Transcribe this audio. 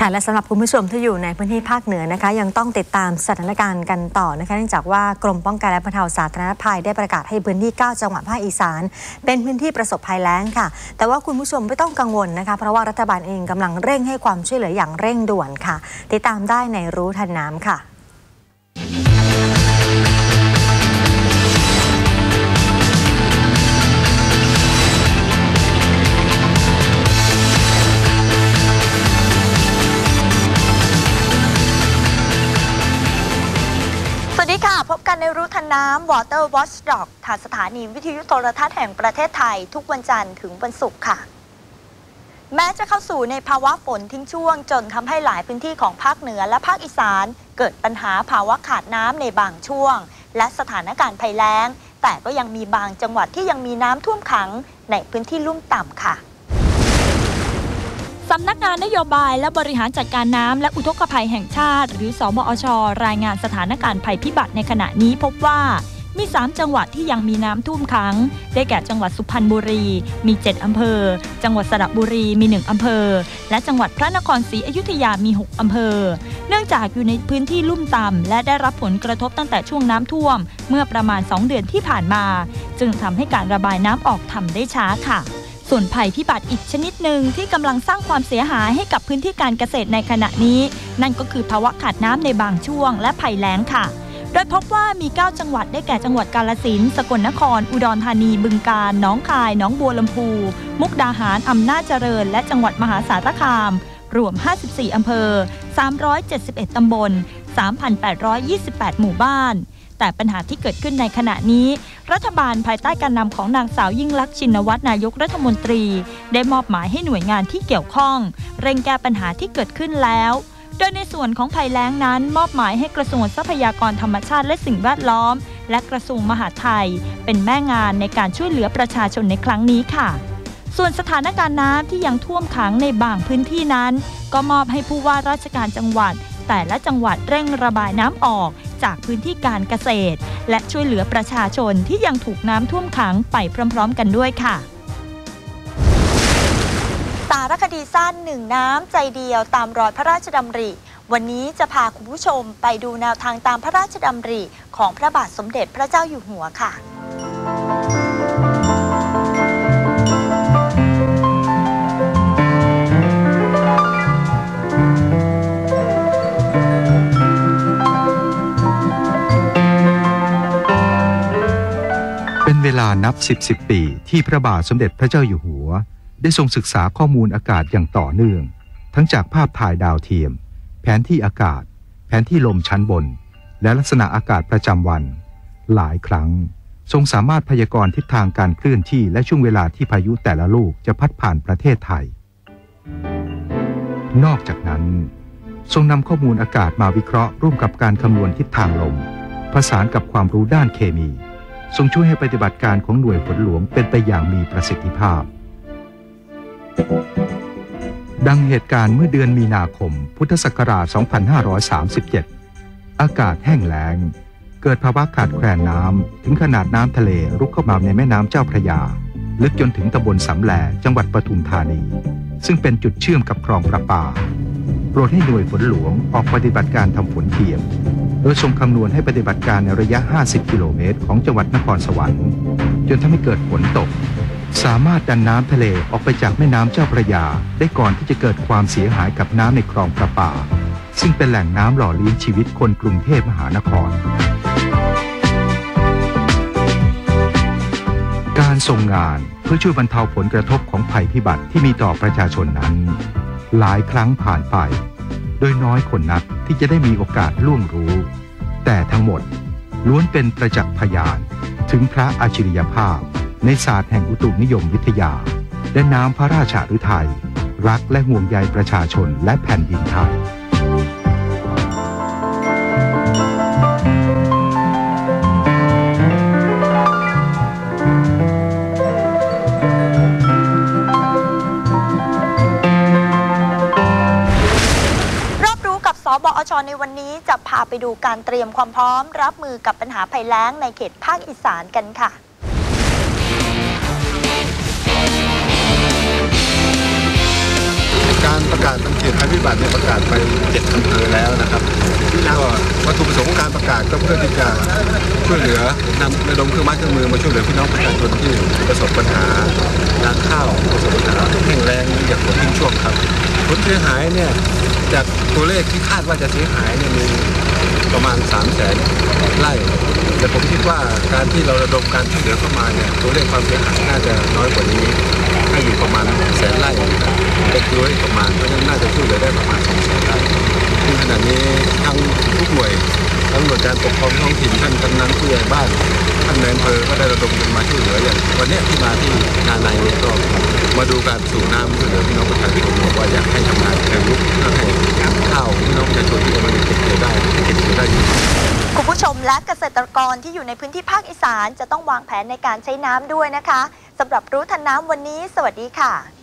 ค่ะและสำหรับคุณผู้ชมที่อยู่ในพื้นที่ภาคเหนือนะคะ ยังต้องติดตามสถานการณ์กันต่อนะคะเนื่องจากว่ากรมป้องกันและบรรเทาสาธารณภัยได้ประกาศให้พื้นที่ 9 จังหวัดภาคอีสาน เป็นพื้นที่ประสบภัยแล้งค่ะ แต่ว่าคุณผู้ชมไม่ต้องกังวลนะคะ เพราะว่ารัฐบาลเองกำลังเร่งให้ความช่วยเหลืออย่างเร่งด่วนค่ะ ติดตามได้ในรู้ทันน้ำค่ะ วัสดีค่ะ พบกันในรู้ทันน้ำ Water Watchdog ทางสถานีวิทยุโทรทัศน์แห่งประเทศไทย ทุกวันจันทร์ถึงวันศุกร์ค่ะ แม้จะเข้าสู่ในภาวะฝนทิ้งช่วง จนทำให้หลายพื้นที่ของภาคเหนือและภาคอีสาน เกิดปัญหาภาวะขาดน้ำในบางช่วง และสถานการณ์ภัยแล้ง แต่ก็ยังมีบางจังหวัดที่ยังมีน้ำท่วมขังในพื้นที่ลุ่มต่ำค่ะำนักงานนโยบายและบริหารจัดการน้ำและอุทกภัยแห่งชาติ หรือสมอช รายงานสถานการณ์ภัยพิบัติในขณะนี้พบว่ามี 3 จังหวัดที่ยังมีน้ำท่วมขัง ได้แก่จังหวัดสุพรรณบุรี มี 7 อำเภอ จังหวัดสระบุรี มี 1 อำเภอ และจังหวัดพระนครศรีอยุธยา มี 6 อำเภอ เนื่องจากอยู่ในพื้นที่ลุ่มต่ำ และได้รับผลกระทบตั้งแต่ช่วงน้ำท่วม เมื่อประมาณ 2 เดือนที่ผ่านมา จึงทำให้การระบายน้ำออกทำได้ช้าค่ะ ส่วนภัยพิบัติอีกชนิดหนึ่งที่กำลังสร้างความเสียหายให้กับพื้นที่การเกษตรในขณะนี้ นั่นก็คือภาวะขาดน้ำในบางช่วงและภัยแล้งค่ะ โดยพบว่ามี 9 จังหวัดได้แก่จังหวัดกาลสินสกลนคร อุดรธานี บึงกาฬหนองคาย หนองบัวลำพู มุกดาหาร อำนาจเจริญ และจังหวัดมหาสารคาม รวม 54 อำเภอ 371 ตำบล 3,828 หมู่บ้าน แต่ปัญหาที่เกิดขึ้นในขณะนี้ รัฐบาลภายใต้การนำของนางสาวยิ่งลักษณ์ชินวัตรนายกรัฐมนตรี ได้มอบหมายให้หน่วยงานที่เกี่ยวข้อง เร่งแก้ปัญหาที่เกิดขึ้นแล้วโดยในส่วนของภัยแล้งนั้น มอบหมายให้กระทรวงทรัพยากรธรรมชาติและสิ่งแวดล้อม และกระทรวงมหาดไทย เป็นแม่งานในการช่วยเหลือประชาชนในครั้งนี้ค่ะ ส่วนสถานการณ์น้ำที่ยังท่วมขังในบางพื้นที่นั้น ก็มอบให้ผู้ว่าราชการจังหวัด แต่ละจังหวัดเร่งระบายน้ำออกจากพื้นที่การเกษตร และช่วยเหลือประชาชนที่ยังถูกน้ำท่วมขังไปพร้อม ๆ กันด้วยค่ะสารคดีสั้นหนึ่งน้ำใจเดียวตามรอยพระราชดำริ วันนี้จะพาคุณผู้ชมไปดูแนวทางตามพระราชดำริ ของพระบาทสมเด็จพระเจ้าอยู่หัวค่ะ นับสิบสิบปีที่พระบาทสมเด็จพระเจ้าอยู่หัว ได้ทรงศึกษาข้อมูลอากาศอย่างต่อเนื่อง ทั้งจากภาพถ่ายดาวเทียม แผนที่อากาศ แผนที่ลมชั้นบน และลักษณะอากาศประจำวัน หลายครั้ง ทรงสามารถพยากรณ์ทิศทางการเคลื่อนที่และช่วงเวลาที่พายุแต่ละลูกจะพัดผ่านประเทศไทย นอกจากนั้น ทรงนำข้อมูลอากาศมาวิเคราะห์ร่วมกับการคำนวณทิศทางลมผสานกับความรู้ด้านเคมี ทรงช่วยให้ปฏิบัติการของหน่วยฝนหลวงเป็นไปอย่างมีประสิทธิภาพ ดังเหตุการณ์เมื่อเดือนมีนาคม พุทธศักราช 2537 อากาศแห้งแล้ง เกิดภาวะขาดแคลนน้ำ ถึงขนาดน้ำทะเลรุกเข้ามาในแม่น้ำเจ้าพระยา ลึกจนถึงตำบลสำแหลจังหวัดปทุมธานี ซึ่งเป็นจุดเชื่อมกับคลองประปา ปรดให้หน่วยฝนหลวงออกปฏิบัติการทำฝนเทียม โดยทรงคำนวณให้ปฏิบัติการในระยะ 50 กิโลเมตร ของจังหวัดนครสวรรค์ จนทำให้เกิดฝนตก สามารถดันน้ำทะเลออกไปจากแม่น้ำเจ้าพระยา ได้ก่อนที่จะเกิดความเสียหายกับน้ำในคลองประปา ซึ่งเป็นแหล่งน้ำหล่อเลี้ยงชีวิตคนกรุงเทพมหานคร การทรงงานเพื่อช่วยบรรเทาผลกระทบของภัยพิบัติที่มีต่อประชาชนนั้น หลายครั้งผ่านไป โดยน้อยคนนักที่จะได้มีโอกาสล่วงรู้ แต่ทั้งหมดล้วนเป็นประจักษ์พยานถึงพระอัจฉริยภาพ ในศาสตร์แห่งอุตุนิยมวิทยา และน้ำพระราชาฤทัยรักและห่วงใยประชาชนและแผ่นดินไทย ชในวันนี้จะพาไปดูการเตรียมความพร้อม รับมือกับปัญหาภัยแล้งในเขตภาคอีสานกันค่ะการประกาศเป็นเขตภัยพิบัติเนี่ยประกาศไปเจ็ดอำเภอแล้วนะครับก็วัตถุประสงค์ของการประกาศก็เพื่อที่จะช่วยเหลือนำระดมเครื่องไม้เครื่องมือมาช่วยเหลือพี่น้องประชาชนที่ประสบปัญหานาข้าวประสบปัญหาแห้งแล้งอย่างฝนทิ้งช่วงครับผลเสียหายเนี่ย จากตัวเลขที่คาดว่าจะเสียหายเนี่ยมีประมาณ3 0 0แสนไร่แต่ผมคิดว่าการที่เราระดมการช่วยเหลือเข้ามาเนี่ยตัวเลขความเสียหายน่าจะน้อยกว่านี้ ภอก็ได้ระดมกันมาช่วยเหลืออย่างวันนี้ที่มาที่นาในเนี่ยก็มาดูการสูบน้ำช่วยเหลือพี่น้องประชาชนบอกว่าอยากให้ทำงานเชิงลุกเพื่อให้ข้าวพี่น้องประชาชนที่กำลังเก็บเกี่ยวได้เก็บเกี่ยวได้อยู่คุณผู้ชมและเกษตรกรที่อยู่ในพื้นที่ภาคอีสานจะต้องวางแผนในการใช้น้ำด้วยนะคะสำหรับรู้ทันน้ำวันนี้ สวัสดีค่ะ